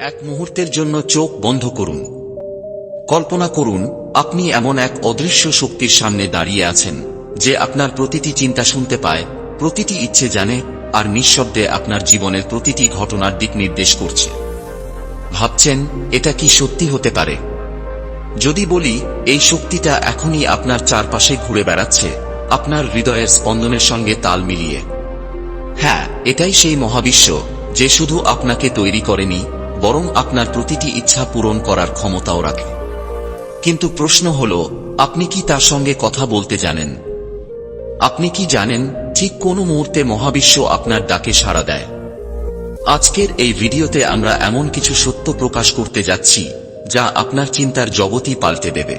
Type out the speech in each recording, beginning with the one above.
এক মুহূর্তের জন্য চোখ বন্ধ করুন। কল্পনা করুন, আপনি এমন এক অদৃশ্য শক্তির সামনে দাঁড়িয়ে আছেন, যে আপনার প্রতিটি চিন্তা শুনতে পায়, প্রতিটি ইচ্ছে জানে, আর নিঃশব্দে আপনার জীবনের প্রতিটি ঘটনার দিক নির্দেশ করছে। ভাবছেন, এটা কি সত্যি হতে পারে? যদি বলি, এই শক্তিটা এখনই আপনার চারপাশে ঘুরে বেড়াচ্ছে, আপনার হৃদয়ের স্পন্দনের সঙ্গে তাল মিলিয়ে। হ্যাঁ এটাই সেই মহাবিশ্ব, যে শুধু আপনাকে তৈরি করেনি বরং আপনার প্রতিটি ইচ্ছা পূরণ করার ক্ষমতাও রাখে। কিন্তু প্রশ্ন হল, আপনি কি তার সঙ্গে কথা বলতে জানেন? আপনি কি জানেন ঠিক কোন মুহূর্তে মহাবিশ্ব আপনার ডাকে সাড়া দেয়? আজকের এই ভিডিওতে আমরা এমন কিছু সত্য প্রকাশ করতে যাচ্ছি, যা আপনার চিন্তার জগতই পাল্টে দেবে।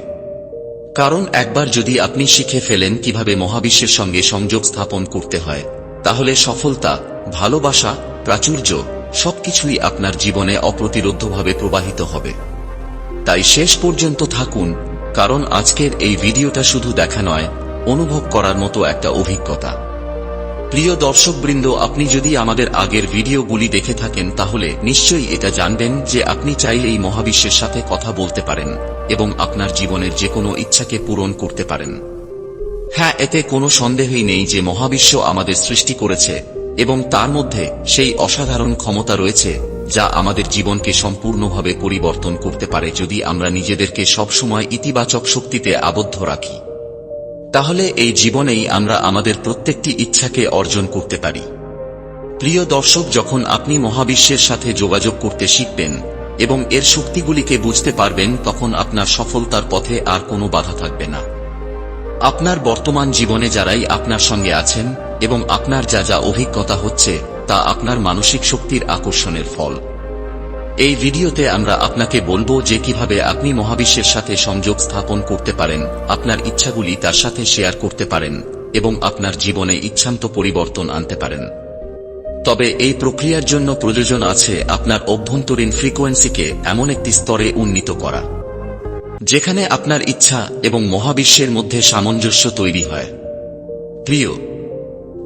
কারণ একবার যদি আপনি শিখে ফেলেন কীভাবে মহাবিশ্বের সঙ্গে সংযোগ স্থাপন করতে হয়, তাহলে সফলতা, ভালোবাসা, প্রাচুর্য সবকিছুই আপনার জীবনে অপ্রতিরোধ্যভাবে প্রবাহিত হবে। তাই শেষ পর্যন্ত থাকুন, কারণ আজকের এই ভিডিওটা শুধু দেখা নয়, অনুভব করার মতো একটা অভিজ্ঞতা। প্রিয় দর্শকবৃন্দ, আপনি যদি আমাদের আগের ভিডিওগুলি দেখে থাকেন, তাহলে নিশ্চয়ই এটা জানবেন যে আপনি চাইলে এই মহাবিশ্বের সাথে কথা বলতে পারেন এবং আপনার জীবনের যে কোনো ইচ্ছাকে পূরণ করতে পারেন। হ্যাঁ এতে কোনো সন্দেহই নেই যে মহাবিশ্ব আমাদের সৃষ্টি করেছে এবং তার মধ্যে সেই অসাধারণ ক্ষমতা রয়েছে, যা আমাদের জীবনকে সম্পূর্ণভাবে পরিবর্তন করতে পারে যদি আমরা নিজেদেরকে সবসময় ইতিবাচক শক্তিতে আবদ্ধ রাখি। তাহলে এই জীবনেই আমরা আমাদের প্রত্যেকটি ইচ্ছাকে অর্জন করতে পারি। প্রিয় দর্শক, যখন আপনি মহাবিশ্বের সাথে যোগাযোগ করতে শিখবেন এবং এর শক্তিগুলিকে বুঝতে পারবেন, তখন আপনার সফলতার পথে আর কোনো বাধা থাকবে না। আপনার বর্তমান জীবনে যারাই আপনার সঙ্গে আছেন এবং আপনার যা যা অভিজ্ঞতা হচ্ছে, তা আপনার মানসিক শক্তির আকর্ষণের ফল। এই ভিডিওতে আমরা আপনাকে বলব যে কীভাবে আপনি মহাবিশ্বের সাথে সংযোগ স্থাপন করতে পারেন, আপনার ইচ্ছাগুলি তার সাথে শেয়ার করতে পারেন, এবং আপনার জীবনে ইচ্ছান্ত পরিবর্তন আনতে পারেন। তবে এই প্রক্রিয়ার জন্য প্রয়োজন আছে আপনার অভ্যন্তরীণ ফ্রিকোয়েন্সিকে এমন একটি স্তরে উন্নীত করা, যেখানে আপনার ইচ্ছা এবং মহাবিশ্বের মধ্যে সামঞ্জস্য তৈরি হয়। প্রিয়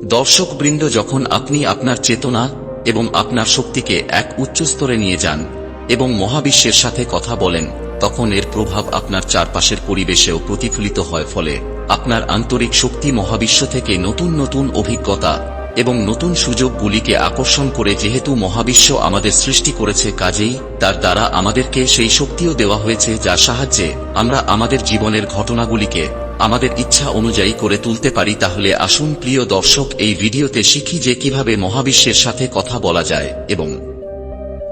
দর্শকবৃন্দ যখন আপনি আপনার চেতনা এবং আপনার শক্তিকে এক উচ্চ স্তরে নিয়ে যান এবং মহাবিশ্বের সাথে কথা বলেন, তখন এর প্রভাব আপনার চারপাশের পরিবেশেও প্রতিফলিত হয়। ফলে আপনার আন্তরিক শক্তি মহাবিশ্ব থেকে নতুন নতুন অভিজ্ঞতা এবং নতুন সুযোগগুলিকে আকর্ষণ করে যেহেতু মহাবিশ্ব আমাদের সৃষ্টি করেছে কাজেই, তার দ্বারা আমাদেরকে সেই শক্তিও দেওয়া হয়েছে যার সাহায্যে আমরা আমাদের জীবনের ঘটনাগুলিকে আমাদের ইচ্ছা অনুযায়ী করে তুলতে পারি। তাহলে আসুন প্রিয় দর্শক, এই ভিডিওতে শিখি যে কীভাবে মহাবিশ্বের সাথে কথা বলা যায় এবং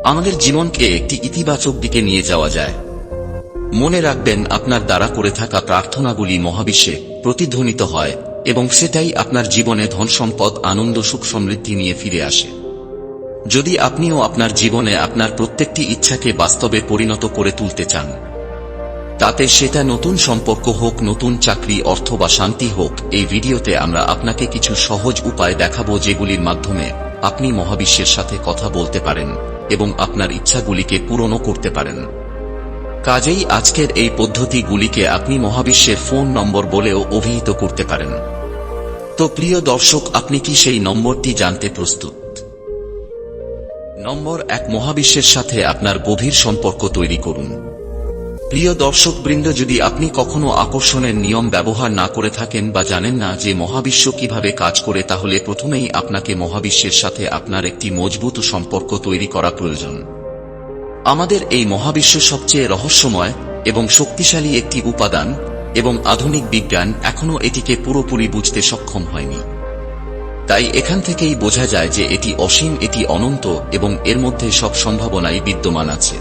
আমাদের জীবনকে একটি ইতিবাচক দিকে নিয়ে যাওয়া যায়। মনে রাখবেন, আপনার দ্বারা করে থাকা প্রার্থনাগুলি মহাবিশ্বে প্রতিধ্বনিত হয়। এবং সেটাই আপনার জীবনে ধন সম্পদ আনন্দ, সুখ সমৃদ্ধি নিয়ে ফিরে আসে। যদি আপনিও আপনার জীবনে আপনার প্রত্যেকটি ইচ্ছাকে বাস্তবে পরিণত করে তুলতে চান, তাতে সেটা নতুন সম্পর্ক হোক, নতুন চাকরি, অর্থ বা শান্তি হোক, এই ভিডিওতে আমরা আপনাকে কিছু সহজ উপায় দেখাবো যেগুলির মাধ্যমে আপনি মহাবিশ্বের সাথে কথা বলতে পারেন এবং আপনার ইচ্ছাগুলিকে পূরণও করতে পারেন। কাজেই আজকের এই পদ্ধতিগুলিকে আপনি মহাবিশ্বের ফোন নম্বর বলেও অভিহিত করতে পারেন। তো প্রিয় দর্শক, আপনি কি সেই নম্বরটি জানতে প্রস্তুত? নম্বর এক, মহাবিশ্বের সাথে আপনার গভীর সম্পর্ক তৈরি করুন। প্রিয় দর্শক বৃন্দ যদি আপনি কখনো আকর্ষণের নিয়ম ব্যবহার না করে থাকেন বা জানেন না যে মহাবিশ্ব কীভাবে কাজ করে, তাহলে প্রথমেই আপনাকে মহাবিশ্বের সাথে আপনার একটি মজবুত সম্পর্ক তৈরি করা প্রয়োজন। আমাদের এই মহাবিশ্ব সবচেয়ে রহস্যময় এবং শক্তিশালী একটি উপাদান এবং আধুনিক বিজ্ঞান এখনও এটিকে পুরোপুরি বুঝতে সক্ষম হয়নি। তাই এখান থেকেই বোঝা যায় যে এটি অসীম, এটি অনন্ত এবং এর মধ্যে সব সম্ভাবনাই বিদ্যমান আছে।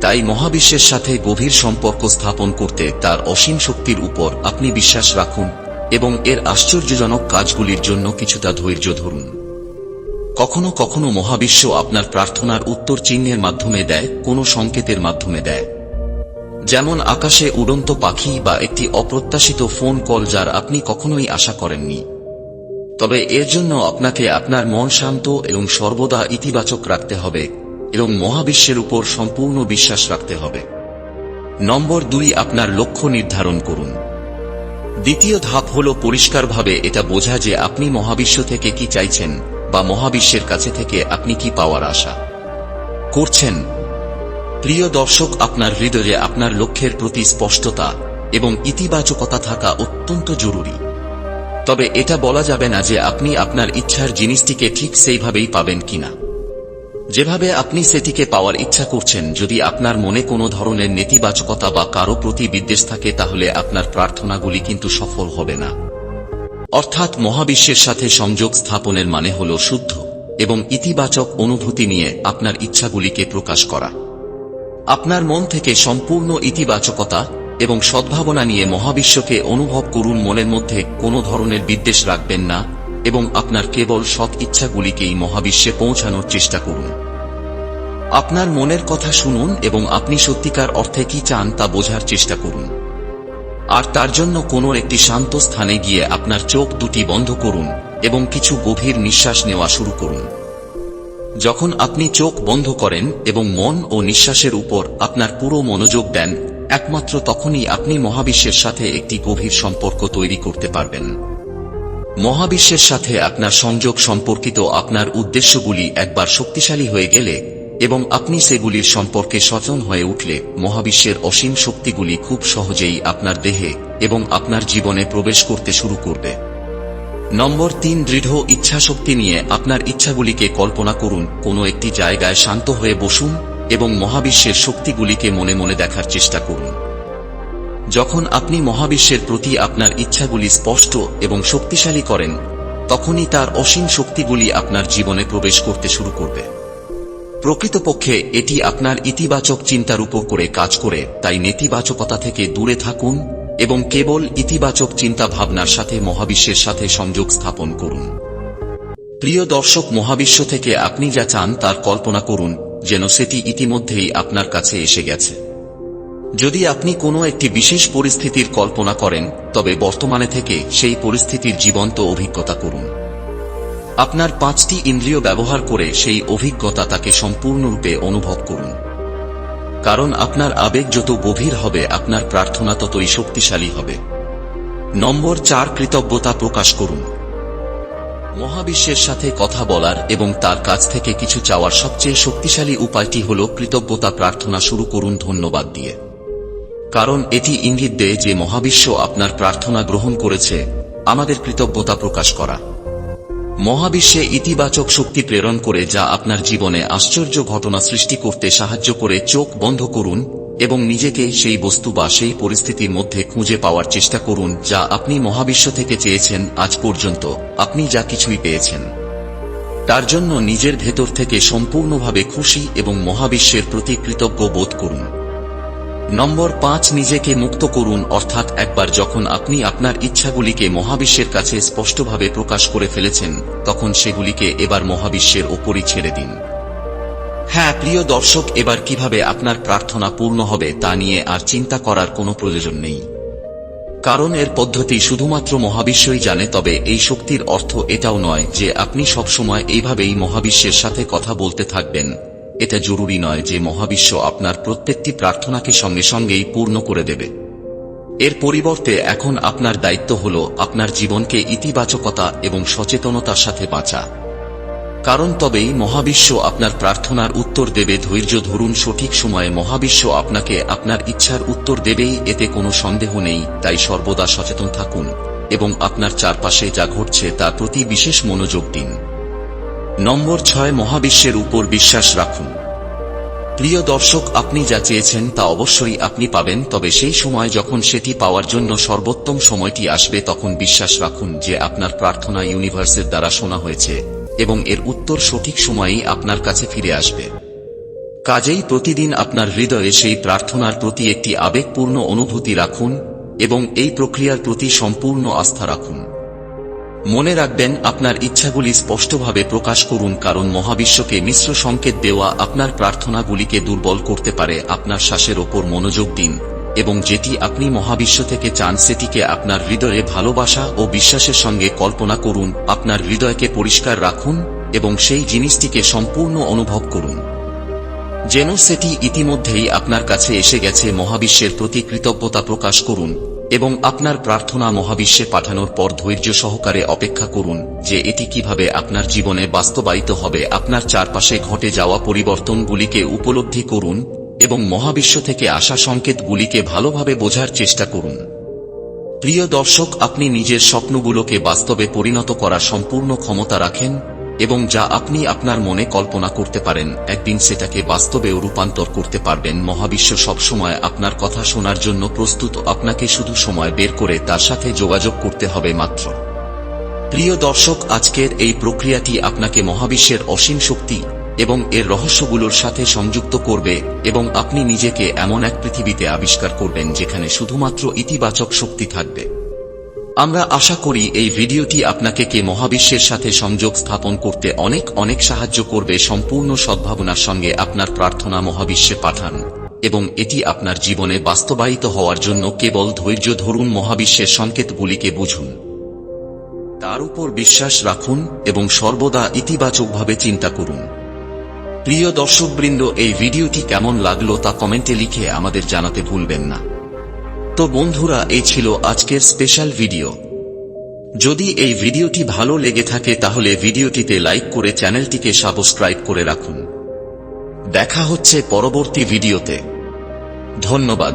তাই মহাবিশ্বের সাথে গভীর সম্পর্ক স্থাপন করতে তার অসীম শক্তির উপর আপনি বিশ্বাস রাখুন এবং এর আশ্চর্যজনক কাজগুলির জন্য কিছুটা ধৈর্য ধরুন। কখনো কখনো মহাবিশ্ব আপনার প্রার্থনার উত্তর চিহ্নের মাধ্যমে দেয়, কোনো সংকেতের মাধ্যমে দেয়। যেমন আকাশে উড়ন্ত পাখি বা একটি অপ্রত্যাশিত ফোন কল যার আপনি কখনোই আশা করেননি। তবে এর জন্য আপনাকে আপনার মন শান্ত এবং সর্বদা ইতিবাচক রাখতে হবে এবং মহাবিশ্বের উপর সম্পূর্ণ বিশ্বাস রাখতে হবে। নম্বর দুই, আপনার লক্ষ্য নির্ধারণ করুন। দ্বিতীয় ধাপ হল পরিষ্কারভাবে এটা বোঝা যে আপনি মহাবিশ্ব থেকে কি চাইছেন বা মহাবিশ্বের কাছে থেকে আপনি কি পাওয়ার আশা। করছেন প্রিয় দর্শক, আপনার হৃদয়ে আপনার লক্ষ্যের প্রতি স্পষ্টতা এবং ইতিবাচকতা থাকা অত্যন্ত জরুরি। তবে এটা বলা যাবে না যে আপনি আপনার ইচ্ছার জিনিসটিকে ঠিক সেইভাবেই পাবেন কিনা। যেভাবে আপনি সেটিকে পাওয়ার ইচ্ছা করছেন, যদি আপনার মনে কোনো ধরনের নেতিবাচকতা বা কারও প্রতি বিদ্বেষ থাকে, তাহলে আপনার প্রার্থনাগুলি কিন্তু সফল হবে না। অর্থাৎ মহাবিশ্বের সাথে সংযোগ স্থাপনের মানে হল শুদ্ধ এবং ইতিবাচক অনুভূতি নিয়ে আপনার ইচ্ছাগুলিকে প্রকাশ করা। আপনার মন থেকে সম্পূর্ণ ইতিবাচকতা এবং সদ্ভাবনা নিয়ে মহাবিশ্বকে অনুভব করুন মনের মধ্যে কোনো ধরনের বিদ্বেষ রাখবেন না এবং আপনার কেবল সৎ ইচ্ছাগুলিকেই মহাবিশ্বে পৌঁছানোর চেষ্টা করুন। আপনার মনের কথা শুনুন এবং আপনি সত্যিকার অর্থে কি চান তা বোঝার চেষ্টা করুন। আর তার জন্য কোনো একটি শান্ত স্থানে গিয়ে আপনার চোখ দুটি বন্ধ করুন এবং কিছু গভীর নিঃশ্বাস নেওয়া শুরু করুন। যখন আপনি চোখ বন্ধ করেন এবং মন ও নিঃশ্বাসের উপর আপনার পুরো মনোযোগ দেন, একমাত্র তখনই আপনি মহাবিশ্বের সাথে একটি গভীর সম্পর্ক তৈরি করতে পারবেন। মহাবিশ্বের সাথে আপনার সংযোগ সম্পর্কিত আপনার উদ্দেশ্যগুলি একবার শক্তিশালী হয়ে গেলে এবং আপনি সেগুলির সম্পর্কে সচেতন হয়ে উঠলে মহাবিশ্বের অসীম শক্তিগুলি খুব সহজেই আপনার দেহে এবং আপনার জীবনে প্রবেশ করতে শুরু করবে। নম্বর তিন, দৃঢ় ইচ্ছাশক্তি নিয়ে আপনার ইচ্ছাগুলিকে কল্পনা করুন। কোনো একটি জায়গায় শান্ত হয়ে বসুন এবং মহাবিশ্বের শক্তিগুলিকে মনে মনে দেখার চেষ্টা করুন। যখন আপনি মহাবিশ্বের প্রতি আপনার ইচ্ছাগুলি স্পষ্ট এবং শক্তিশালী করেন, তখনই তার অসীম শক্তিগুলি আপনার জীবনে প্রবেশ করতে শুরু করবে। প্রকৃতপক্ষে এটি আপনার ইতিবাচক চিন্তার উপর করে কাজ করে, তাই নেতিবাচকতা থেকে দূরে থাকুন এবং কেবল ইতিবাচক চিন্তা ভাবনার সাথে মহাবিশ্বের সাথে সংযোগ স্থাপন করুন। প্রিয় দর্শক, মহাবিশ্ব থেকে আপনি যা চান তার কল্পনা করুন, যেন সেটি ইতিমধ্যেই আপনার কাছে এসে গেছে। যদি আপনি কোনো একটি বিশেষ পরিস্থিতির কল্পনা করেন, তবে বর্তমানে থেকে সেই পরিস্থিতির জীবন্ত অভিজ্ঞতা করুন। আপনার পাঁচটি ইন্দ্রিয় ব্যবহার করে সেই অভিজ্ঞতা তাকে সম্পূর্ণরূপে অনুভব করুন। কারণ আপনার আবেগ যত গভীর হবে, আপনার প্রার্থনা ততই শক্তিশালী হবে। নম্বর চার, কৃতজ্ঞতা প্রকাশ করুন। মহাবিশ্বের সাথে কথা বলার এবং তার কাছ থেকে কিছু চাওয়ার সবচেয়ে শক্তিশালী উপায়টি হল কৃতজ্ঞতা প্রার্থনা শুরু করুন ধন্যবাদ দিয়ে। কারণ এটি ইঙ্গিত দেয় যে মহাবিশ্ব আপনার প্রার্থনা গ্রহণ করেছে, আমাদের কৃতজ্ঞতা প্রকাশ করা। মহাবিশ্বে ইতিবাচক শক্তি প্রেরণ করে যা আপনার জীবনে আশ্চর্য ঘটনা সৃষ্টি করতে সাহায্য করে চোখ বন্ধ করুন এবং নিজেকে সেই বস্তু বা সেই পরিস্থিতির মধ্যে খুঁজে পাওয়ার চেষ্টা করুন যা আপনি মহাবিশ্ব থেকে চেয়েছেন আজ পর্যন্ত। আপনি যা কিছুই পেয়েছেন। তার জন্য নিজের ভেতর থেকে সম্পূর্ণভাবে খুশি এবং মহাবিশ্বের প্রতি কৃতজ্ঞ বোধ করুন। নম্বর পাঁচ, নিজেকে মুক্ত করুন, অর্থাৎ একবার যখন আপনি আপনার ইচ্ছাগুলিকে মহাবিশ্বের কাছে স্পষ্টভাবে প্রকাশ করে ফেলেছেন, তখন সেগুলিকে এবার মহাবিশ্বের ওপরই ছেড়ে দিন। হ্যাঁ প্রিয় দর্শক, এবার কীভাবে আপনার প্রার্থনা পূর্ণ হবে তা নিয়ে আর চিন্তা করার কোনো প্রয়োজন নেই। কারণ এর পদ্ধতি শুধুমাত্র মহাবিশ্বই জানে, তবে এই শক্তির অর্থ এটাও নয় যে আপনি সবসময় এইভাবেই মহাবিশ্বের সাথে কথা বলতে থাকবেন। এটা জরুরি নয় যে মহাবিশ্ব আপনার প্রত্যেকটি প্রার্থনাকে সঙ্গে সঙ্গেই পূর্ণ করে দেবে। এর পরিবর্তে এখন আপনার দায়িত্ব হল আপনার জীবনকে ইতিবাচকতা এবং সচেতনতার সাথে বাঁচা। কারণ তবেই মহাবিশ্ব আপনার প্রার্থনার উত্তর দেবে। ধৈর্য ধরুন, সঠিক সময়ে মহাবিশ্ব আপনাকে আপনার ইচ্ছার উত্তর দেবেই। এতে কোনো সন্দেহ নেই, তাই সর্বদা সচেতন থাকুন এবং আপনার চারপাশে যা ঘটছে তার প্রতি বিশেষ মনোযোগ দিন। নম্বর ছয়, মহাবিশ্বের উপর বিশ্বাস রাখুন। প্রিয় দর্শক, আপনি যা চেয়েছেন তা অবশ্যই আপনি পাবেন, তবে সেই সময় যখন সেটি পাওয়ার জন্য সর্বোত্তম সময়টি আসবে, তখন বিশ্বাস রাখুন যে আপনার প্রার্থনা ইউনিভার্সের দ্বারা শোনা হয়েছে, এবং এর উত্তর সঠিক সময়েই আপনার কাছে ফিরে আসবে। কাজেই প্রতিদিন আপনার হৃদয়ে সেই প্রার্থনার প্রতি একটি আবেগপূর্ণ অনুভূতি রাখুন, এবং এই প্রক্রিয়ার প্রতি সম্পূর্ণ আস্থা রাখুন। মনে রাখবেন, আপনার ইচ্ছাগুলি স্পষ্টভাবে প্রকাশ করুন, কারণ মহাবিশ্বকে মিশ্র সংকেত দেওয়া আপনার প্রার্থনাগুলিকে দুর্বল করতে পারে আপনার শ্বাসের ওপর মনোযোগ দিন, এবং যেটি আপনি মহাবিশ্ব থেকে চান সেটিকে আপনার হৃদয়ে ভালোবাসা ও বিশ্বাসের সঙ্গে কল্পনা করুন, আপনার হৃদয়কে পরিষ্কার রাখুন, এবং সেই জিনিসটিকে সম্পূর্ণ অনুভব করুন। যেন সেটি ইতিমধ্যেই আপনার কাছে এসে গেছে, মহাবিশ্বের প্রতি কৃতজ্ঞতা প্রকাশ করুন। এবং আপনার প্রার্থনা মহাবিশ্বে পাঠানোর পর ধৈর্য সহকারে অপেক্ষা করুন যে এটি কীভাবে আপনার জীবনে বাস্তবায়িত হবে। আপনার চারপাশে ঘটে যাওয়া পরিবর্তনগুলিকে উপলব্ধি করুন এবং মহাবিশ্ব থেকে আসা সংকেতগুলিকে ভালোভাবে বোঝার চেষ্টা করুন। প্রিয় দর্শক, আপনি নিজের স্বপ্নগুলোকে বাস্তবে পরিণত করার সম্পূর্ণ ক্ষমতা রাখেন এবং যা আপনি আপনার মনে কল্পনা করতে পারেন, একদিন সেটাকে বাস্তবেও রূপান্তর করতে পারবেন। মহাবিশ্ব সবসময় আপনার কথা শোনার জন্য প্রস্তুত। আপনাকে শুধু সময় বের করে তার সাথে যোগাযোগ করতে হবে মাত্র। প্রিয় দর্শক, আজকের এই প্রক্রিয়াটি আপনাকে মহাবিশ্বের অসীম শক্তি এবং এর রহস্যগুলোর সাথে সংযুক্ত করবে এবং আপনি নিজেকে এমন এক পৃথিবীতে আবিষ্কার করবেন যেখানে শুধুমাত্র ইতিবাচক শক্তি থাকবে। আমরা আশা করি এই ভিডিওটি আপনাকে কে মহাবিশ্বের সাথে সংযোগ স্থাপন করতে অনেক অনেক সাহায্য করবে সম্পূর্ণ সদ্ভাবনার সঙ্গে আপনার প্রার্থনা মহাবিশ্বে পাঠান। এবং এটি আপনার জীবনে বাস্তবায়িত হওয়ার জন্য কেবল ধৈর্য ধরুন মহাবিশ্বের সংকেতগুলিকে বুঝুন। তার উপর বিশ্বাস রাখুন এবং সর্বদা ইতিবাচকভাবে চিন্তা করুন। প্রিয় দর্শকবৃন্দ, এই ভিডিওটি কেমন লাগল তা কমেন্টে লিখে আমাদের জানাতে ভুলবেন না। তো বন্ধুরা, এই ছিল আজকের স্পেশাল ভিডিও যদি এই ভিডিওটি ভালো লেগে থাকে, তাহলে ভিডিওটিতে লাইক করে চ্যানেলটিকে সাবস্ক্রাইব করে রাখুন। দেখা হচ্ছে পরবর্তী ভিডিওতে ধন্যবাদ।